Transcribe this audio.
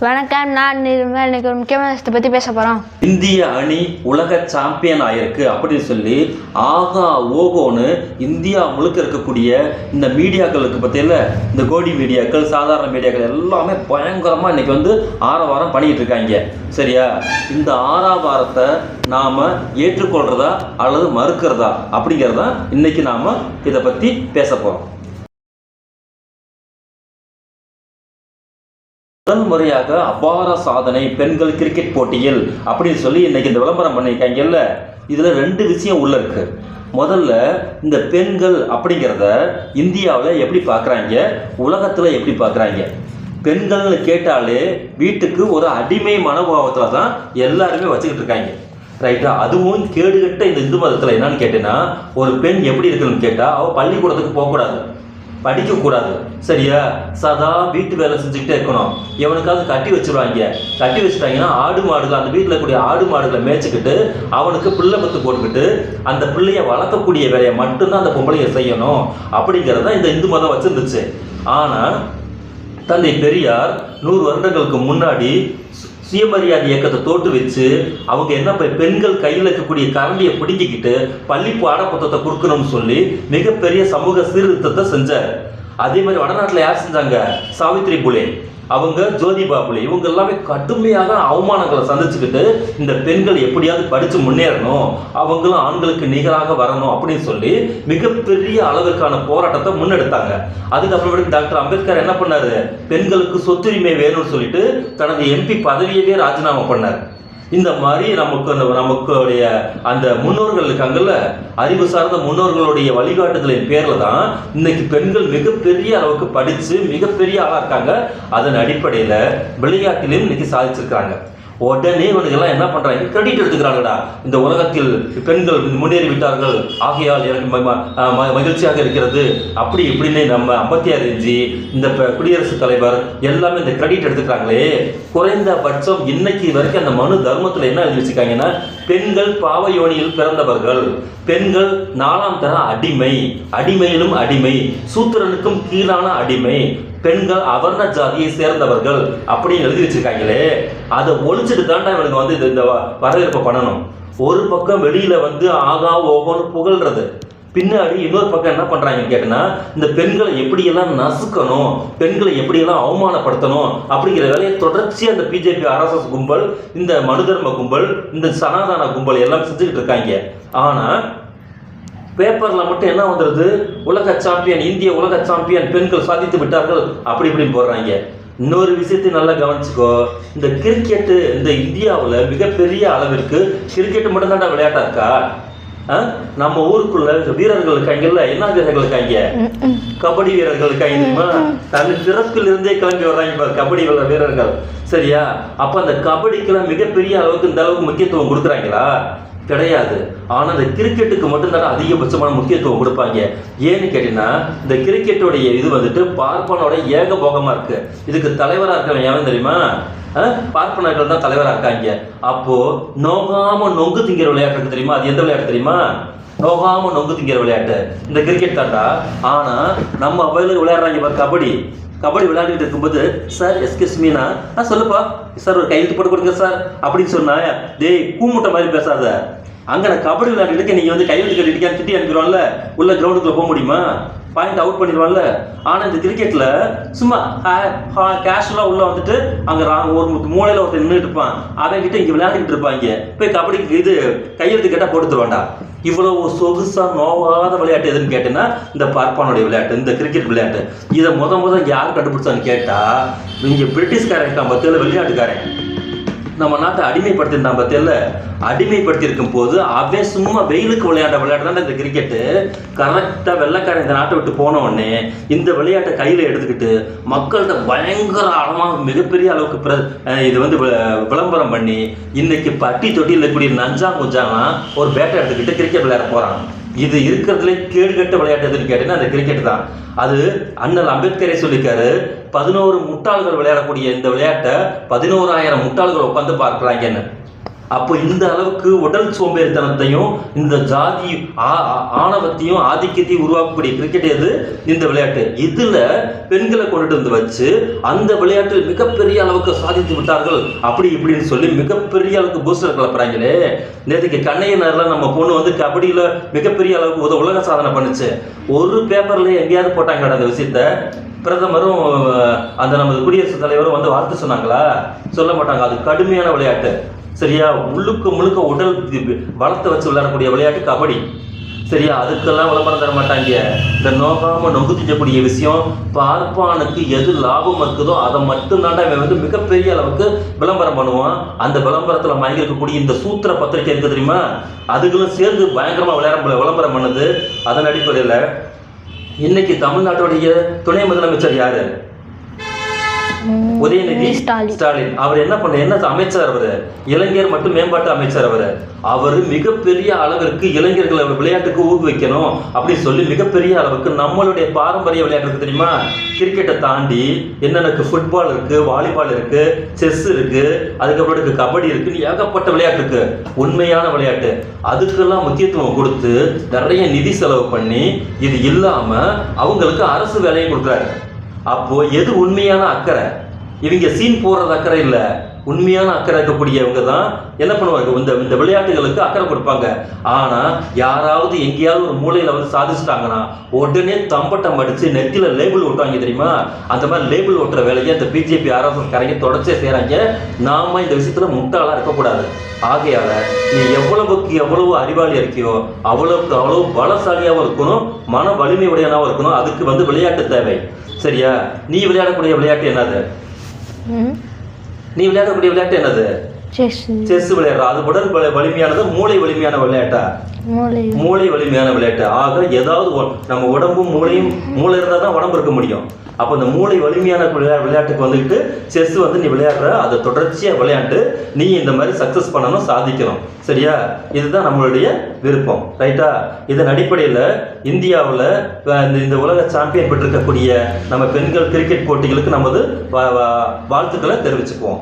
வணக்கம் நான் நிர்மல் இன்னைக்கு ஒரு முக்கியமான விஷயத்தை பற்றி பேச போகிறோம் இந்திய அணி உலக சாம்பியன் ஆயிருக்கு அப்படின்னு சொல்லி ஆகா ஓகோன்னு இந்தியா முழுக்க இருக்கக்கூடிய இந்த மீடியாக்களுக்கு பற்றியில் இந்த கோடி மீடியாக்கள் சாதாரண மீடியாக்கள் எல்லாமே பயங்கரமாக இன்னைக்கு வந்து ஆரவாரம் பண்ணிக்கிட்டு இருக்காங்க. சரியா? இந்த ஆரவாரத்தை நாம் ஏற்றுக்கொள்றதா அல்லது மறுக்கிறதா அப்படிங்கிறதா இன்னைக்கு நாம் இதை பற்றி பேச போகிறோம் முதல் முறையாக அபார சாதனை பெண்கள் கிரிக்கெட் போட்டியில் அப்படின்னு சொல்லி இன்னைக்கு இந்த விளம்பரம் பண்ணியிருக்காங்கல்ல இதில் ரெண்டு விஷயம் உள்ள இருக்கு. முதல்ல இந்த பெண்கள் அப்படிங்கிறத இந்தியாவில் எப்படி பார்க்குறாங்க உலகத்தில் எப்படி பார்க்குறாங்க பெண்கள்னு கேட்டாலே வீட்டுக்கு ஒரு அடிமை மனோபாவத்தில் தான் எல்லாருமே வச்சுக்கிட்டு இருக்காங்க. ரைட்டா அதுவும் கேடுகட்ட இந்த இந்து மதத்தில் என்னன்னு கேட்டேன்னா ஒரு பெண் எப்படி இருக்குன்னு கேட்டால் அவள் பள்ளிக்கூடத்துக்கு போகக்கூடாது. படிக்கக்கூடாது. சரியா? சதா வீட்டு வேலை செஞ்சுக்கிட்டே இருக்கணும். எவனுக்காவது கட்டி வச்சுருவாங்க. கட்டி வச்சுட்டாங்கன்னா ஆடு மாடுகள் அந்த வீட்டில் கூடிய ஆடு மாடுகளை மேய்ச்சிக்கிட்டு அவனுக்கு பிள்ளை பத்து போட்டுக்கிட்டு அந்த பிள்ளைய வளர்க்கக்கூடிய வேலையை மட்டும்தான் அந்த பொம்பளைய செய்யணும். அப்படிங்கிறத இந்த இந்து மதம் வச்சிருந்துச்சு. ஆனால் தந்தை பெரியார் நூறு வருடங்களுக்கு முன்னாடி சுயமரியாதை இயக்கத்தை தோற்று வச்சு அவங்க என்ன பெண்கள் கையில் இருக்கக்கூடிய கரண்டியை பிடிக்கிக்கிட்டு பள்ளி பாடப்புத்தத்தை கொடுக்கணும்னு சொல்லி மிகப்பெரிய சமூக சீர்திருத்தத்தை செஞ்சார். அதே மாதிரி வடநாட்டில் யார் செஞ்சாங்க? சாவித்ரி புலே. அவங்க ஜோதிபா புலே. இவங்க எல்லாமே கடுமையாக அவமானங்களை சந்திச்சுக்கிட்டு இந்த பெண்கள் எப்படியாவது படித்து முன்னேறணும் அவங்களும் ஆண்களுக்கு நிகராக வரணும் அப்படின்னு சொல்லி மிகப்பெரிய அளவிற்கான போராட்டத்தை முன்னெடுத்தாங்க. அதுக்கப்புறமேட்டு டாக்டர் அம்பேத்கர் என்ன பண்ணாரு? பெண்களுக்கு சொத்துரிமை வேணும்னு சொல்லிட்டு தனது எம்பி பதவியவே ராஜினாமா பண்ணார். இந்த மாதிரி நமக்கு அந்த நமக்குடைய அந்த முன்னோர்கள் இருக்காங்கல்ல அறிவு சார்ந்த முன்னோர்களுடைய வழிகாட்டுதலின் பேரில் தான் இன்னைக்கு பெண்கள் மிகப்பெரிய அளவுக்கு படித்து மிகப்பெரிய ஆளாக இருக்காங்க. அதன் அடிப்படையில் விளையாட்டிலும் இன்னைக்கு சாதிச்சிருக்காங்க உடனே இவனுக்கெல்லாம் என்ன பண்ணுறாங்க கிரெடிட் எடுத்துக்கிறாங்கடா. இந்த உலகத்தில் பெண்கள் முன்னேறி விட்டார்கள் ஆகையால் எனக்கு ம- ம- ம- மகிழ்ச்சியாக இருக்கிறது. அப்படி இப்படின்னு நம்ம ஐம்பத்தியார் இஞ்சி இந்த ப- குடியரசுத் தலைவர் எல்லாமே இந்த கிரெடிட் எடுத்துக்கிறாங்களே. குறைந்தபட்சம் இன்னைக்கு வரைக்கும் அந்த மனு தர்மத்தில் என்ன எழுதி வச்சுக்காங்கன்னா பெண்கள் பாவயோனியில் பிறந்தவர்கள். பெண்கள் நாலாம் தர அடிமை. அடிமையிலும் அடிமை. சூத்திரனுக்கும் கீழான அடிமை. பெண்கள் அவர்ண ஜாதியை சேர்ந்தவர்கள் அப்படின்னு எழுதி வச்சிருக்காங்களே அதை ஒழிச்சிட்டு தாண்டா இவனுக்கு வந்து இந்த- இந்த வ- வரவேற்பை பண்ணணும். ஒரு பக்கம் வெளியில வந்து ஆகா ஓகோன்னு புகழ்றது. பின்னாடி இன்னொரு பக்கம் என்ன பண்ணுறாங்கன்னு கேட்டனா இந்த பெண்களை எப்படியெல்லாம் நசுக்கணும் பெண்களை எப்படியெல்லாம் அவமானப்படுத்தணும் அப்படிங்கிற வேலையை தொடர்ச்சியாக அந்த பிஜேபி ஆர்எஸ்எஸ் கும்பல் இந்த மனுதர்ம கும்பல் இந்த சனாதன கும்பல் எல்லாம் செஞ்சுக்கிட்டு இருக்காங்க. ஆனால் பேப்பர்ல மட்டும் என்ன வந்துடுது உலக சாம்பியன் இந்திய உலக சாம்பியன் பெண்கள் சாதித்து விட்டார்கள். அப்படி இப்படின்னு போடுறாங்க. இன்னொரு விஷயத்தை நல்லா கவனிச்சுக்கோ. இந்த கிரிக்கெட்டு இந்த இந்தியாவில் மிகப்பெரிய அளவிற்கு கிரிக்கெட் மட்டும்தான்டா விளையாட்டா இருக்கா? நம்ம ஊருக்குள்ள வீரர்கள் இருக்காங்கல்ல என்ன வீரர்கள் இருக்காங்க? கபடி வீரர்கள் இருக்காங்க தெரியுமா? தன் பிறப்பில் இருந்தே கிளம்பி வர்றாங்க பாரு கபடி வீரர்கள். சரியா? அப்ப அந்த கபடிக்கெல்லாம் மிகப்பெரிய அளவுக்கு இந்த அளவுக்கு முக்கியத்துவம் கொடுக்குறாங்களா? கிடையாது. ஆனால் இந்த கிரிக்கெட்டுக்கு மட்டும்தான் அதிகபட்சமான முக்கியத்துவம் கொடுப்பாங்க. ஏன்னு கேட்டீங்கன்னா இந்த கிரிக்கெட்டுடைய இது வந்துட்டு பார்ப்பனோட ஏகபோகமாக இருக்கு. இதுக்கு தலைவராக இருக்கவன் யாரும் தெரியுமா? பார்ப்பனர்கள் தான் தலைவராக இருக்காங்க. அப்போ நோகாம நொங்கு திங்கிற விளையாட்டு இருக்கு தெரியுமா? அது எந்த விளையாட்டு தெரியுமா? நோகாம நொங்கு திங்கிற விளையாட்டு. இந்த கிரிக்கெட் தாண்டா. ஆனா நம்ம அவையில விளையாடுறாங்க பாரு கபடி. கபடி விளையாடிட்டு இருக்கும்போது சார் எஸ்கியூஸ் மீனா ஆ சொல்லுப்பா. சார் ஒரு கையெழுத்து போட்டு கொடுங்க சார். அப்படின்னு சொன்னா டேய் கூமுட்டை மாதிரி பேசாத. அங்கே நான் கபடி விளையாடிட்டு நீங்கள் வந்து கையெழுத்து கட்டிட்டு திட்டி அனுப்பிடுவான்ல. உள்ள கிரவுண்டுக்குள்ள போக முடியுமா? பாயிண்ட் அவுட் பண்ணிடுவான்ல. ஆனால் இந்த கிரிக்கெட்டில் சும்மா கேஷுவலாக உள்ள வந்துட்டு அங்கே ரா- ஒரு மூலையில் ஒருத்தர் நின்றுட்டு இருப்பான். அவன் கிட்ட இங்கே விளையாடிட்டு இருப்பாங்க. போய் கபடிக்கு இது கையெழுத்து கேட்டால் போட்டுருவான்டா இவ்வளவு சொகுசாக நோவாத விளையாட்டு எதுன்னு கேட்டேன்னா இந்த பார்ப்பானுடைய விளையாட்டு இந்த கிரிக்கெட் விளையாட்டு. இதை முத முத யார் கண்டுபிடிச்சான்னு கேட்டால் இங்கே பிரிட்டிஷ்காரன் இருக்கான் பத்தியில வெளிநாட்டுக்காரன்? நம்ம நாட்டை அடிமைப்படுத்தியிருந்தான் பத்தியில் அடிமைப்படுத்தியிருக்கும் போது அவன் சும்மா வெயிலுக்கு விளையாண்ட விளையாட்டு தான் இந்த கிரிக்கெட்டு கரெக்டாக வெள்ளக்காரன் இந்த நாட்டை விட்டு போன உடனே இந்த விளையாட்டை கையில் எடுத்துக்கிட்டு மக்கள்கிட்ட பயங்கர அளமாக மிகப்பெரிய அளவுக்கு பிர- இது வந்து விளம்பரம் பண்ணி இன்னைக்கு பட்டி தொட்டியில் இருக்கக்கூடிய நஞ்சா குஞ்சாலாம் ஒரு பேட்டை எடுத்துக்கிட்டு கிரிக்கெட் விளையாட போகிறாங்க இது இருக்கிறதுலே கேடுகட்ட விளையாட்டு எதுன்னு கேட்டீங்கன்னா அந்த கிரிக்கெட் தான். அது அண்ணல் அம்பேத்கரே சொல்லிக்காரு பதினோரு முட்டாள்கள் விளையாடக்கூடிய இந்த விளையாட்டை பதினோராயிரம் முட்டாள்கள் உட்காந்து பார்க்குறாங்கன்னு. அப்போ இந்த அளவுக்கு உடல் சோம்பேறித்தனத்தையும் இந்த ஜாதி ஆ- ஆ- ஆணவத்தையும் ஆதிக்கத்தையும் உருவாக்கக்கூடிய கிரிக்கெட் எது? இந்த விளையாட்டு. இதில் பெண்களை கொண்டுட்டு வந்து வச்சு அந்த விளையாட்டில் மிகப்பெரிய அளவுக்கு சாதித்து விட்டார்கள். அப்படி இப்படின்னு சொல்லி மிகப்பெரிய அளவுக்கு பூஸ்டர் கிளப்புறாங்களே நேற்றுக்கு கண்ணையனர்ல நம்ம பொண்ணு வந்து கபடியில் மிகப்பெரிய அளவுக்கு உத- உலக சாதனை பண்ணுச்சு. ஒரு பேப்பரில் எங்கேயாவது போட்டாங்க அந்த விஷயத்த? பிரதமரும் அந்த நமது குடியரசுத் தலைவரும் வந்து வார்த்தை சொன்னாங்களா? சொல்ல மாட்டாங்க. அது கடுமையான விளையாட்டு. சரியா? முழுக்க முழுக்க உடல் பலத்தை வச்சு விளையாடக்கூடிய விளையாட்டு கபடி. சரியா? அதுக்கெல்லாம் விளம்பரம் தர மாட்டாங்க. இந்த நோகாம நொங்கு திட்டக்கூடிய விஷயம் பார்ப்பானுக்கு எது லாபம் இருக்குதோ அதை மட்டும்தாண்டா இவன் வந்து மிகப்பெரிய அளவுக்கு விளம்பரம் பண்ணுவான். அந்த விளம்பரத்தில் மயங்கி இருக்கக்கூடிய இந்த சூத்திர பத்திரிக்கை இருக்குது தெரியுமா? அதுகளும் சேர்ந்து பயங்கரமாக விளையாட விளம்பரம் பண்ணுது. அதன் அடிப்படையில் இன்னைக்கு தமிழ்நாட்டுடைய துணை முதலமைச்சர் யாரு? உதயநிதி ஸ்டாலின். அவர் என்ன பண்ண என்ன அமைச்சர் அவரு? இளைஞர் மற்றும் மேம்பாட்டு அமைச்சர் அவரு. அவர் மிகப்பெரிய அளவிற்கு இளைஞர்களை விளையாட்டுக்கு ஊக்குவிக்கணும் அப்படின்னு சொல்லி மிகப்பெரிய அளவுக்கு நம்மளுடைய பாரம்பரிய விளையாட்டு தெரியுமா? கிரிக்கெட்டை தாண்டி என்னென்ன ஃபுட்பால் இருக்கு வாலிபால் இருக்கு செஸ் இருக்கு அதுக்கப்புறம் இருக்கு கபடி இருக்குன்னு ஏகப்பட்ட விளையாட்டு இருக்கு. உண்மையான விளையாட்டு. அதுக்கெல்லாம் முக்கியத்துவம் கொடுத்து நிறைய நிதி செலவு பண்ணி இது இல்லாம அவங்களுக்கு அரசு வேலையும் கொடுக்குறாரு. அப்போ எது உண்மையான அக்கறை? இவங்க சீன் போடுறது அக்கறை இல்லை. உண்மையான அக்கறை இருக்கக்கூடியவங்க தான் என்ன பண்ணுவாங்க? இந்த இந்த விளையாட்டுகளுக்கு அக்கறை கொடுப்பாங்க. ஆனா யாராவது எங்கேயாவது ஒரு மூலையில வந்து சாதிச்சிட்டாங்கன்னா உடனே தம்பட்டம் அடித்து நெத்தியில் லேபிள் ஒட்டுவாங்க தெரியுமா? அந்த மாதிரி லேபிள் ஒட்டுற வேலையை இந்த பிஜேபி ஆர்எஸ்எஸ் கரைங்க தொடர்ச்சியா செய்கிறாங்க நாம இந்த விஷயத்துல முட்டாளா இருக்கக்கூடாது. ஆகையால நீ எவ்வளவுக்கு எவ்வளவு அறிவாளி இருக்கியோ அவ்வளவுக்கு அவ்வளவு பலசாலியாகவும் இருக்கணும் மன வலிமை உடையனாகவும் இருக்கணும். அதுக்கு வந்து விளையாட்டு தேவை. சரியா? நீ விளையாடக்கூடிய விளையாட்டு என்னது? நீ விளையாடக்கூடிய விளையாட்டு என்னது? செஸ் செஸ் விளையாடுற. அது உடல் வலி- வலிமையானது மூளை வலிமையான விளையாட்டா? மூளை. வலிமையான விளையாட்டு. ஆக ஏதாவது நம்ம உடம்பும் மூளையும் மூளை இருந்தால் தான் உடம்பு இருக்க முடியும். அப்போ இந்த மூளை வலிமையான விளையா- விளையாட்டுக்கு வந்துட்டு செஸ் வந்து நீ விளையாடுற அதை தொடர்ச்சியாக விளையாண்டு நீ இந்த மாதிரி சக்ஸஸ் பண்ணணும் சாதிக்கணும். சரியா? இதுதான் நம்மளுடைய விருப்பம். ரைட்டா இதன் அடிப்படையில் இந்தியாவில் இந்த உலக சாம்பியன் பெற்றிருக்கக்கூடிய நம்ம பெண்கள் கிரிக்கெட் போட்டிகளுக்கு நமது வாழ்த்துக்களை தெரிவிச்சுக்குவோம்.